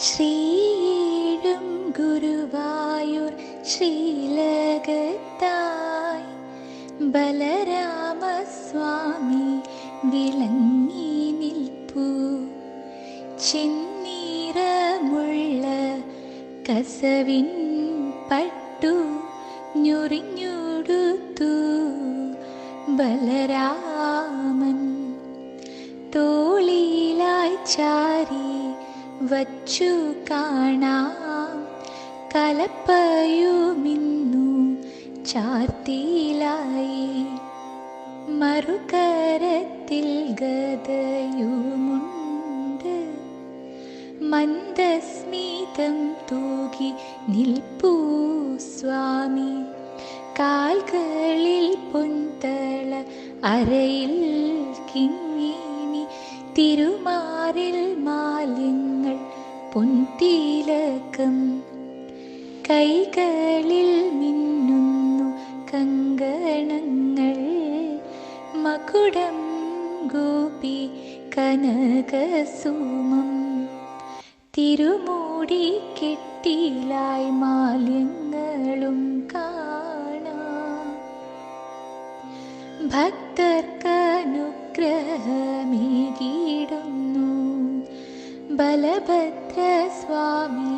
ശ്രീയേഴും ഗുരുവായൂർ ശ്രീലകത്തായി ബലരാമസ്വാമി വിളങ്ങി നിൽപ്പൂ. ചെന്നീറമുള്ള കസവിൻ പട്ടു ഞൊറിഞ്ഞുടുത്തു. ബലരാമൻ തോളിലായി ചാരി വച്ചു കാണാം. കലപ്പയുമിന്നു ചാർത്തിയിലായി മറുകരത്തിൽ ഗതയുമുണ്ട്. മന്ദസ്മിതം തൂകി നിൽപ്പൂ സ്വാമി. കാൽകളിൽ പൊന്തള അരയിൽ കിങ്ങിനി തിരുമാറിൽ മാലിന്യങ്ങൾ പൊന്തിലകം കൈകളിൽ മിന്നുന്നു കങ്കണങ്ങൾ. മകുടം ഗോപി കനകസുമം. തിരുമൂടി കെട്ടിലായി മാലിന്യങ്ങളും കാണാം. ഭക്തർക്കനുഗ്രഹമേകിടുന്നു ബലഭദ്ര സ്വാമി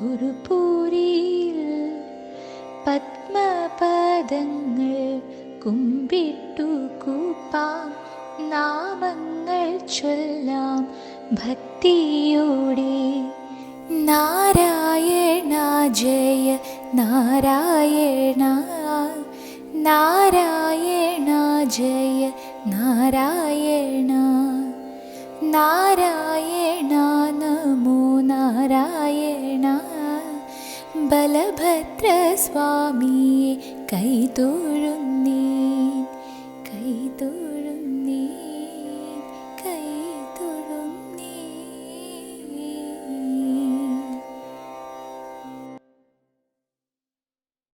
ഗുരുപൂരിയിൽ പത്മപദങ്ങൾ കുമ്പിട്ടു കൂപ്പാം നാമങ്ങൾ ചൊല്ലാം ഭക്തിയോടെ. നാരായണ ജയ നാരായണ നാരായണ ജയ നാരായണ यणा नमो नारायणा। बलभद्रस्वामी कैतो